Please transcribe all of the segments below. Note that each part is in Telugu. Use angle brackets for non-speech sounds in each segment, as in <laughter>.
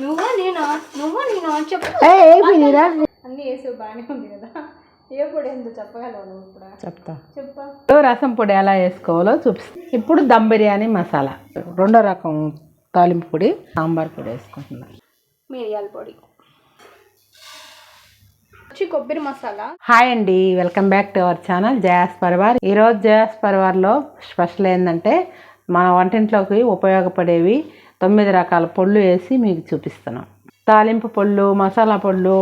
నువ్వా నేనా? నువ్వా నేనా? చెప్పు. అన్నీ వేసావు బాగానే ఉంది కదా. ఏ పొడి ఏందో చెప్పగలవు నువ్వు ఇప్పుడు చెప్తా. చెప్పా. రసం పొడి ఎలా వేసుకోవాలో చూపిస్తా. ఇప్పుడు దమ్ బిర్యానీ మసాలా. రెండో రకం తాలింపు పొడి సాంబార్ పొడి వేసుకుంటున్నా. మిరియాల పొడి. వచ్చి కొబ్బరి మసాలా. హాయ్ అండి welcome back to our channel Jaya's Parivar. ఈరోజు జయాస్ పరివార్లో స్పెషల్ ఏంటంటే మన వంటింట్లోకి ఉపయోగపడేవి తొమ్మిది రకాల పొళ్ళు వేసి మీకు చూపిస్తున్నాం. తాలింపు పొళ్ళు మసాలా పొళ్ళు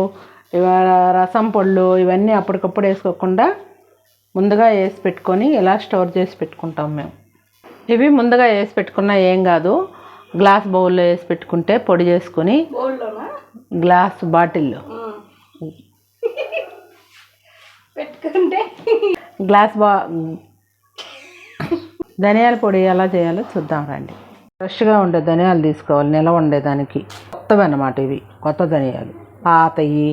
రసం పొళ్ళు ఇవన్నీ అప్పటికప్పుడు వేసుకోకుండా ముందుగా వేసి పెట్టుకొని ఇలా స్టోర్ చేసి పెట్టుకుంటాం మేము. ఇవి ముందుగా వేసి పెట్టుకున్నా ఏం కాదు. గ్లాస్ బౌల్లో వేసి పెట్టుకుంటే పొడి చేసుకొని గ్లాస్ బాటిల్లో. పెట్టుకుంటే. గ్లాస్ బా ధనియాల పొడి ఎలా చేయాలో చూద్దాం రండి. ఫ్రెష్గా ఉండే ధనియాలు తీసుకోవాలి నిలవ ఉండేదానికి. కొత్తవి అన్నమాట ఇవి కొత్త ధనియాలు. పాతవి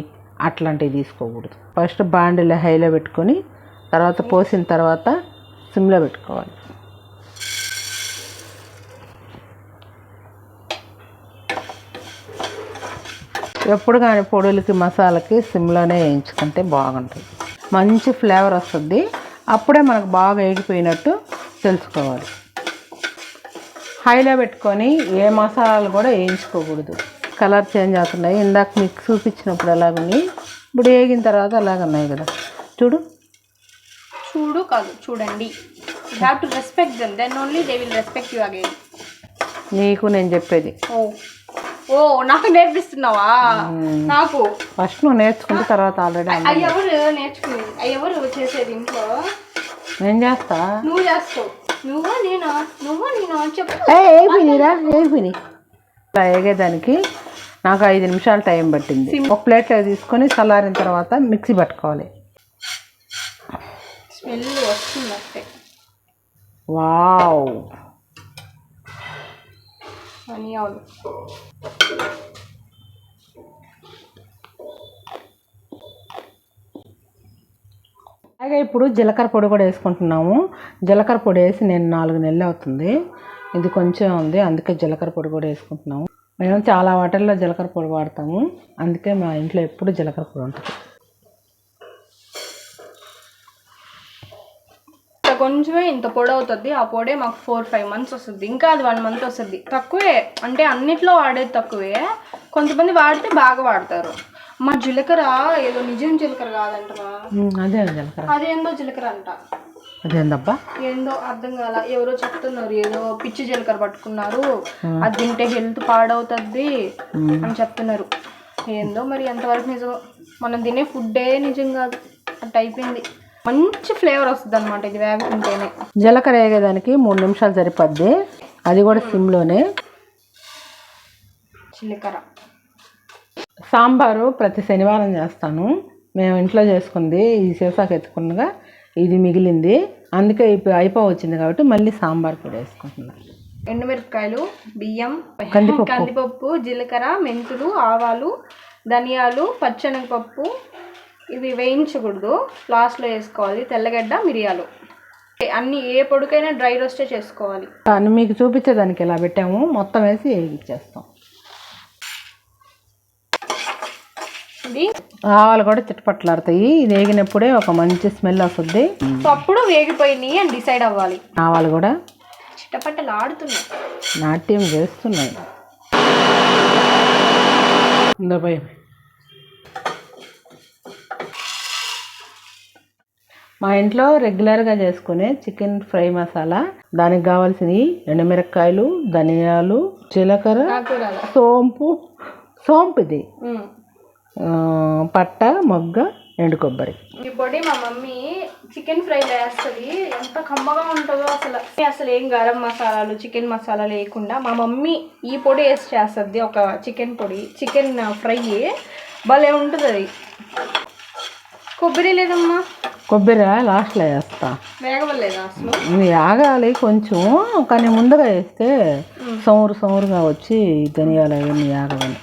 అట్లాంటివి తీసుకోకూడదు. ఫస్ట్ బాండిలో హైలో పెట్టుకొని తర్వాత పోసిన తర్వాత సిమ్లో పెట్టుకోవాలి. ఎప్పుడు కానీ పొడులకి మసాలాకి సిమ్లోనే వేయించుకుంటే బాగుంటుంది. మంచి ఫ్లేవర్ వస్తుంది. అప్పుడే మనకు బాగా వేగిపోయినట్టు తెలుసుకోవాలి. హైలో పెట్టుకొని ఏ మసాలాలు కూడా వేయించుకోకూడదు. కలర్ చేంజ్ అవుతున్నాయి. ఇందాక మీకు చూపించినప్పుడు ఎలాగున్నాయి ఇప్పుడు వేగిన తర్వాత అలాగున్నాయి కదా. చూడు. చూడు కాదు చూడండి. You have to respect them then only they will respect you again నీకు నేను చెప్పేది. ఓ. ఓ నాకు నేర్పిస్తున్నావా? నాకు. ఫస్ట్ నువ్వు నేర్చుకుంటే తర్వాత ఆల్రెడీ అవి ఎవరు నేర్చుకునేది? అవి ఎవరు చేసేది ఇంట్లో? నేను చేస్తా. నువ్వు చేస్తావు. నువ్వా నేనా? నువ్వా నేనా? చెప్పు. ఏ అయిపోయినాయిరా అయిపోయినాయి ఇలా వేగేదానికి నాకు ఐదు నిమిషాలు టైం పట్టింది. ఒక ప్లేట్లో తీసుకొని చల్లారిన తర్వాత మిక్సీ పట్టుకోవాలి. స్మెల్ వస్తుంది అట్టే. వావ్. ధనియాలు అలాగే ఇప్పుడు జీలకర్ర పొడి కూడా వేసుకుంటున్నాము. జీలకర్ర పొడి వేసి నేను నాలుగు నెలలు అవుతుంది. ఇది కొంచెం ఉంది అందుకే జీలకర్ర పొడి కూడా వేసుకుంటున్నాము. మేము చాలా వాటర్లో జీలకర్ర పొడి వాడతాము. అందుకే మా ఇంట్లో ఎప్పుడు జీలకర్ర పొడి ఉంటుంది. ఇంత కొంచెమే ఇంత పొడి అవుతుంది. ఆ పొడే మాకు ఫోర్ ఫైవ్ మంత్స్ వస్తుంది. ఇంకా అది వన్ మంత్ వస్తుంది. తక్కువే అంటే అన్నిట్లో వాడేది తక్కువే. కొంతమంది వాడితే బాగా వాడతారు. మా జీలకర్ర ఏదో నిజం జీలకర్ర కాదంటమా ఉమ్, అదే జీలకర్ర. అదేందో జీలకర్ర అంట. అదేందబ్బా ఏందో అర్థం కాల. ఎవరో చెప్తున్నారు ఏదో పిచ్చి జీలకర్ర పట్టుకున్నారు. అది తింటే హెల్త్ పాడవుతుంది అని చెప్తున్నారు. ఏందో మరి ఎంతవరకు నిజం మనం తినే ఫుడ్డే నిజం కాదు. అట్ట అయిపోయింది. మంచి ఫ్లేవర్ వస్తుంది అనమాట ఇది వేగుతుంటేనే. జీలకర్ర వేగేదానికి మూడు నిమిషాలు సరిపోద్ది. అది కూడా సిమ్లోనే. జీలకర్ర. సాంబారు ప్రతి శనివారం చేస్తాను. మేము ఇంట్లో చేసుకుంది ఈ సీసాకి ఎత్తుకున్నగా ఇది మిగిలింది. అందుకే ఇప్పుడు అయిపో వచ్చింది కాబట్టి మళ్ళీ సాంబార్ కూడా వేసుకుంటున్నాను ఎండుమిరపకాయలు బియ్యం కందిపప్పు. కందిపప్పు జీలకర్ర మెంతులు ఆవాలు ధనియాలు పచ్చనగపప్పు ఇవి వేయించకూడదు. లాస్ట్లో వేసుకోవాలి తెల్లగడ్డ మిరియాలు. అన్ని ఏ పొడికైనా డ్రై రోస్టే చేసుకోవాలి. మీకు చూపించేదానికి ఇలా పెట్టాము. మొత్తం వేసి ఇచ్చేస్తాం ఇది ఆవాలు కూడా చిట్టపట్లాడతాయి ఇది వేగినప్పుడే ఒక మంచి స్మెల్ వస్తుంది. అప్పుడు వేగిపోయినాయి అని డిసైడ్ అవ్వాలి. ఆవాలు కూడా చిట్టపట్టలు ఆడుతున్నాయి నాట్యం చేస్తున్నాయి. మా ఇంట్లో రెగ్యులర్గా చేసుకునే చికెన్ ఫ్రై మసాలా. దానికి కావాల్సినవి ఎండుమిరపకాయలు ధనియాలు జీలకర్ర సోంపు సోంపు ఇది. పట్ట మొగ్గ ఎండు కొబ్బరి. ఈ పొడి మా మమ్మీ చికెన్ ఫ్రై వేస్తుంది ఎంత కమ్మగా ఉంటుందో అసలు. అసలు ఏం గరం మసాలాలు చికెన్ మసాలా లేకుండా మా మమ్మీ ఈ పొడి వేసి చేస్తుంది ఒక చికెన్ పొడి చికెన్ ఫ్రై. భలే ఉంటుంది అది. కొబ్బరి లేదమ్మా. కొబ్బరి లాస్ట్లో వేస్తా. వేగవలేదా అసలు? ఇది ఆగాలి కొంచెం కానీ ముందుగా వేస్తే సౌరు సౌరుగా వచ్చి ధనియాలు అవన్నీ ఆగవాలి.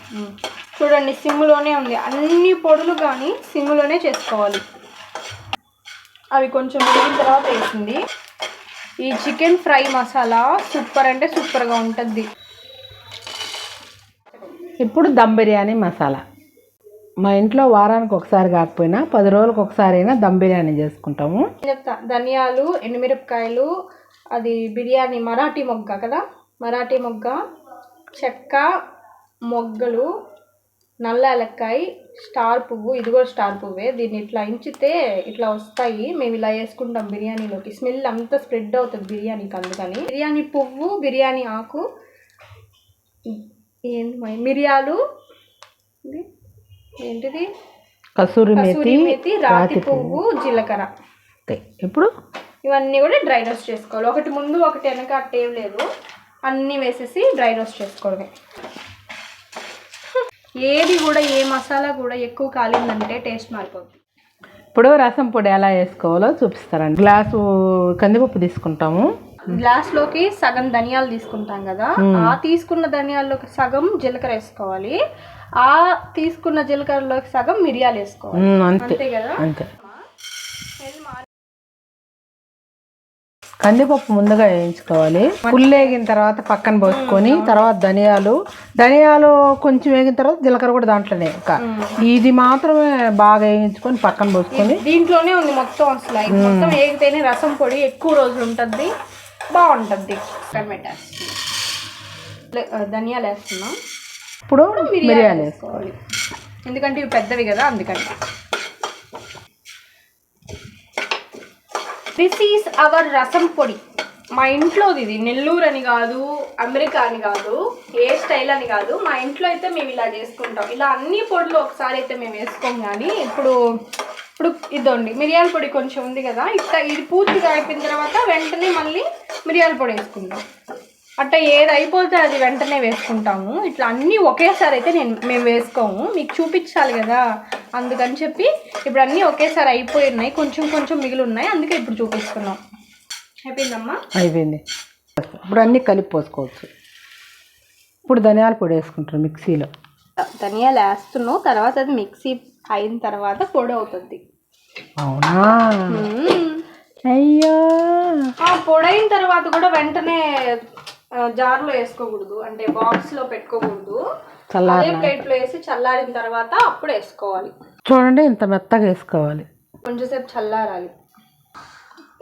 చూడండి సిమ్లోనే ఉంది. అన్ని పొడులు కానీ సిమ్లోనే చేసుకోవాలి. అవి కొంచెం వేగిన తర్వాత వేసింది. ఈ చికెన్ ఫ్రై మసాలా సూపర్ అంటే సూపర్గా ఉంటుంది. ఇప్పుడు దమ్ బిర్యానీ మసాలా. మా ఇంట్లో వారానికి ఒకసారి కాకపోయినా పది రోజులకు ఒకసారి అయినా దమ్ బిర్యానీ చేసుకుంటాము. చెప్తా? ధనియాలు ఎండుమిరపకాయలు అది బిర్యానీ మరాఠీ మొగ్గ కదా? మరాఠీ మొగ్గ చెక్క మొగ్గలు నల్ల ఏలక్కాయ స్టార్ పువ్వు ఇది కూడా స్టార్ పువ్వే. దీన్ని ఇట్లా ఇంచితే ఇట్లా వస్తాయి. మేము ఇలా వేసుకుంటాం బిర్యానీలోకి. స్మెల్ అంతా స్ప్రెడ్ అవుతుంది బిర్యానీకి అందుకని. బిర్యానీ పువ్వు బిర్యానీ ఆకు ఏంటి మరి మిరియాలు ఏంటిది? కసూరి మేతి రాతి పువ్వు జీలకర్ర. ఇప్పుడు ఇవన్నీ కూడా డ్రై రోస్ట్ చేసుకోవాలి. ఒకటి ముందు ఒకటి వెనక అట్టేం లేదు. అన్నీ వేసేసి డ్రై రోస్ట్ చేసుకోవడమే. ఏది కూడా ఏ మసాలా కూడా ఎక్కువ కాలిందంటే టేస్ట్ మారిపోతుంది ఇప్పుడు రసం పొడి ఎలా వేసుకోవాలో చూపిస్తారండి. గ్లాసు కందిపప్పు తీసుకుంటాము. గ్లాస్లోకి సగం ధనియాలు తీసుకుంటాం కదా. ఆ తీసుకున్న ధనియాల్లోకి సగం జీలకర్ర వేసుకోవాలి. ఆ తీసుకున్న జీలకర్రలోకి సగం మిరియాలు వేసుకోవాలి. అంతే. కదా? అంతే. కందిపప్పు ముందుగా వేయించుకోవాలి. ఫుల్ వేగిన తర్వాత పక్కన పోసుకొని తర్వాత ధనియాలు. ధనియాలు కొంచెం వేగిన తర్వాత జీలకర్ర కూడా దాంట్లోనే ఇంకా. ఇది మాత్రమే బాగా వేయించుకొని పక్కన పోసుకొని. దీంట్లోనే ఉంది మొత్తం అసలు. మొత్తం ఏగితేనే రసం పొడి ఎక్కువ రోజులు ఉంటుంది బాగుంటుంది ధనియాలు వేస్తున్నాం. ఇప్పుడు మిరియాలు వేసుకోవాలి. ఎందుకంటే ఇవి పెద్దవి కదా అందుకని. దిస్ ఈస్ అవర్ రసం పొడి మా ఇంట్లోది ఇది. నెల్లూరు అని కాదు అమెరికా అని కాదు ఏ స్టైల్ అని కాదు. మా ఇంట్లో అయితే మేము ఇలా చేసుకుంటాం. ఇలా అన్ని పొడులు ఒకసారి అయితే మేము వేసుకోం కానీ ఇప్పుడు ఇప్పుడు ఇదండి. మిరియాల పొడి కొంచెం ఉంది కదా. ఇట్లా ఇది పూర్తిగా అయిపోయిన తర్వాత వెంటనే మళ్ళీ మిరియాల పొడి వేసుకుంటాం అట్లా ఏది అయిపోతే అది వెంటనే వేసుకుంటాము. ఇట్లా అన్నీ ఒకేసారి అయితే నేను మేము వేసుకోము. మీకు చూపించాలి కదా. అందుకని చెప్పి ఇప్పుడు అన్నీ ఒకేసారి అయిపోయి ఉన్నాయి. కొంచెం కొంచెం మిగిలి ఉన్నాయి. అందుకే ఇప్పుడు చూపిస్తున్నాం. అయిపోయిందమ్మా? అయిపోయింది. ఇప్పుడు అన్నీ కలిపి పోసుకోవచ్చు. ఇప్పుడు ధనియాల పొడి వేసుకుంటారు మిక్సీలో. ధనియాలు వేస్తున్నావు తర్వాత అది మిక్సీ అయిన తర్వాత పొడి అవుతుంది. అవునా. అయ్యో! ఆ పొడి అయిన తర్వాత కూడా వెంటనే జార్లో వేసుకోకూడదు. అంటే బాక్స్లో పెట్టుకోకూడదు. అదే ప్లేట్లో వేసి చల్లారిన తర్వాత అప్పుడు వేసుకోవాలి. చూడండి ఇంత మెత్తగా వేసుకోవాలి. కొంచెంసేపు చల్లారాలి.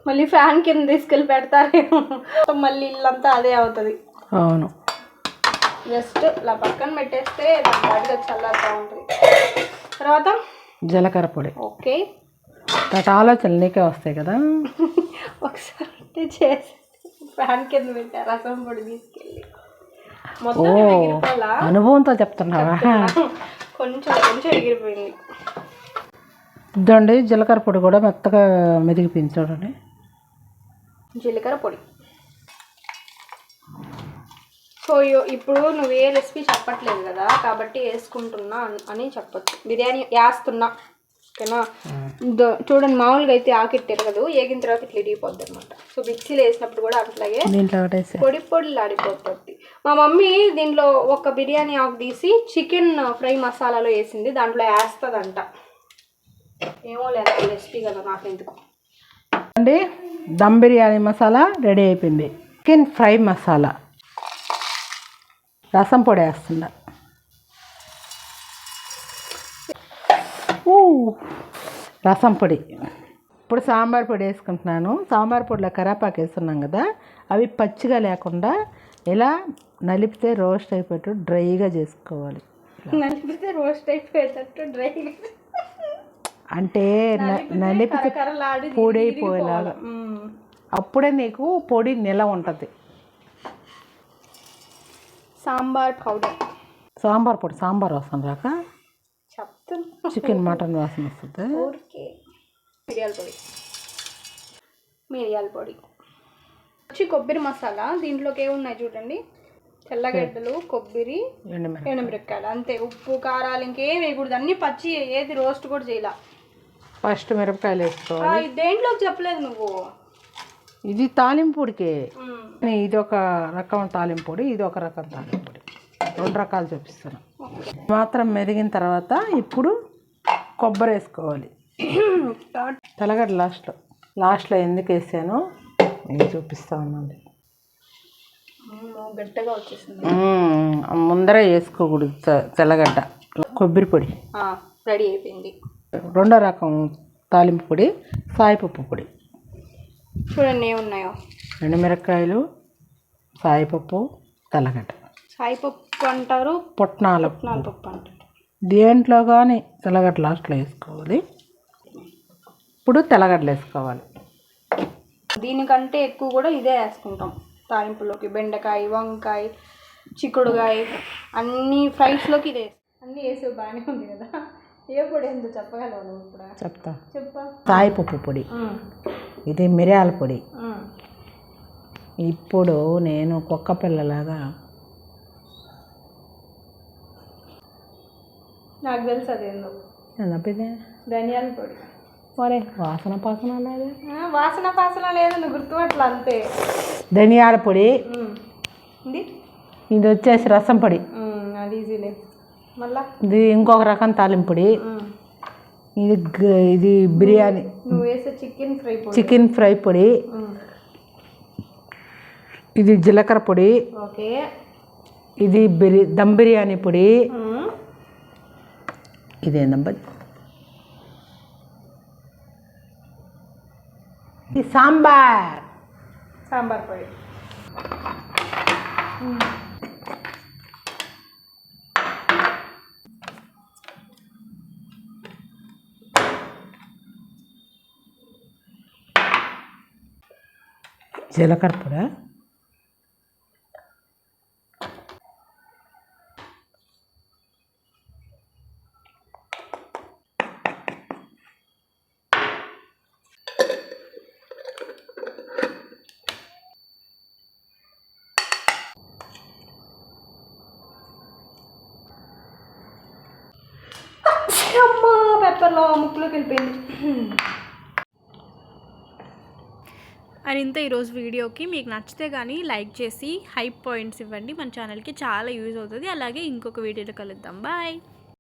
మళ్ళీ ఫ్యాన్ కింద తీసుకెళ్ళి పెడతారేమో. మళ్ళీ ఇల్లంతా అదే అవుతుంది. అవును. జస్ట్ ఇలా పక్కన పెట్టేస్తే పాటుగా చల్లారుతూ ఉంటుంది. తర్వాత? జీలకర్ర పొడి. ఓకే. ఆలోచనలు నీకే వస్తాయి కదా. <laughs> ఒకసారి చేసి ఫ్యాన్ కింద పెట్టా రసం పొడి తీసుకెళ్ళి. మొత్తం ఎగిరిపోలా అనుభవంతో చెప్తున్నావా? కొంచెం కొంచెం ఎగిరిపోయింది. ఇదండి జీలకర్ర పొడి కూడా మెత్తగా మెదిగిపోయింది చూడండి. జీలకర్ర పొడి. సో ఇప్పుడు నువ్వు ఏ రెసిపీ చెప్పట్లేదు కదా కాబట్టి వేసుకుంటున్నా అని చెప్పొచ్చు. బిర్యానీ వేస్తున్నా. ఓకేనా? దో- చూడండి మామూలుగా అయితే ఆకెట్టారు కదా ఏగిన తర్వాత ఇట్లా ఇరిగిపోద్ది అనమాట సో మిక్సీలో వేసినప్పుడు కూడా అట్లాగే పొడి పొడిలు ఆడిపోతుంది మా మమ్మీ దీంట్లో ఒక బిర్యానీ ఆకు తీసి చికెన్ ఫ్రై మసాలాలో వేసింది. దాంట్లో వేస్తుందంట. ఏమో లేదు రెసిపీ కదా నాకు ఎందుకు అండి దమ్ బిర్యానీ మసాలా రెడీ అయిపోయింది. Chicken fry masala. రసం పొడి వేస్తుందా రసం పొడి. ఇప్పుడు సాంబార్ పొడి వేసుకుంటున్నాను. సాంబార్ పొడిలో కరాపాకు వేస్తున్నాం కదా అవి పచ్చిగా లేకుండా ఇలా నలిపితే రోస్ట్ అయిపోయేట్టు డ్రైగా చేసుకోవాలి. నలిపితే రోస్ట్ అయిపోయేటట్టు డ్రై. అంటే నలిపితే పొడి అయిపోయేలాగా అప్పుడే నీకు పొడి నిల ఉంటుంది. సాంబార్ పౌడర్. సాంబార్ పొడి సాంబార్ వాసన రాక చికెన్ మటన్ వాసన వస్తుంది? ఊరికే. మిరియాల పొడి. మిరియాల పొడి. వచ్చి కొబ్బరి మసాలా దీంట్లోకి ఏమున్నాయి చూడండి? తెల్లగడ్డలు కొబ్బరి ఎండుమిరపకాయ. ఎండుమిరపకాయలు. అంతే ఉప్పు కారాలు ఇంకేం వేయకూడదు. అన్ని పచ్చి ఏది రోస్ట్ కూడా చేయాల. ఫస్ట్ మిరపకాయలు వేసుకోవాలి. దేంట్లోకి చెప్పలేదు నువ్వు? ఇది తాలింపుడికే. ఇది ఒక రకం తాలింపు పొడి ఇది ఒక రకం తాలింపు పొడి. రెండు రకాలు చూపిస్తాను. మాత్రం మెదిగిన తర్వాత ఇప్పుడు కొబ్బరి వేసుకోవాలి. తెల్లగడ్డ లాస్ట్లో లాస్ట్లో ఎందుకు వేసాను నేను చూపిస్తా ఉన్నాను. వచ్చేసింది. ముందరే వేసుకోకూడదు తెల్లగడ్డ. కొబ్బరి పొడి. రెడీ అయిపోయింది. రెండో రకం తాలింపు పొడి సాయిపప్పు పొడి. చూడండి ఏమున్నాయో. ఎండుమిరపకాయలు సాయిపప్పు తెల్లగడ్డ. సాయిపప్పు అంటారు. పుట్నాల. పుట్నాల పప్పు అంటారు. దేంట్లో కానీ తెల్లగడ్డ లాస్ట్లో వేసుకోవాలి. ఇప్పుడు తెల్లగడ్డలు వేసుకోవాలి. దీనికంటే ఎక్కువ కూడా ఇదే వేసుకుంటాం. తాలింపులోకి బెండకాయ వంకాయ చిక్కుడుకాయ అన్ని ఫ్రైస్లోకి ఇదే అన్నీ వేసి బాగానే ఉంది కదా. ఏ పొడి ఎందు చెప్పగలవు నువ్వు ఇప్పుడు? చెప్తా. చెప్పా. సాయిపప్పు పొడి. ఇది మిరియాల పొడి. ఇప్పుడు నేను కుక్క పిల్లలాగా నాకు తెలుసు అదేందో ధనియాల పొడి. మరే వాసన పాసన లేదు వాసన పాసన లేదు నువ్వు గుర్తుపట్ల అంతే. ధనియాల పొడి. ఇది? ఇది వచ్చేసి రసం పొడి. అది ఈజీలే. మళ్ళా? ఇది ఇంకొక రకం తాలింపు పొడి. ఉమ్. ఇది ఇది బిర్యానీ. నువ్వు వేసే చికెన్ ఫ్రై పొడి. చికెన్ ఫ్రై పొడి. ఇది జీలకర్ర పొడి. ఓకే. ఇది బిరి దమ్ బిర్యానీ పొడి. ఉమ్. ఇదేందబ్బా ఇది సాంబార్ సాంబార్ పొడి జీలకర్ర పొడి పేపర్లో ముక్కులోకి వెళ్ళిపోయింది. అండ్ ఇంత ఈరోజు వీడియోకి మీకు నచ్చితే కానీ లైక్ చేసి హైప్ పాయింట్స్ ఇవ్వండి. మన ఛానల్కి చాలా యూజ్ అవుతుంది. అలాగే ఇంకొక వీడియోలో కలుద్దాం. బాయ్.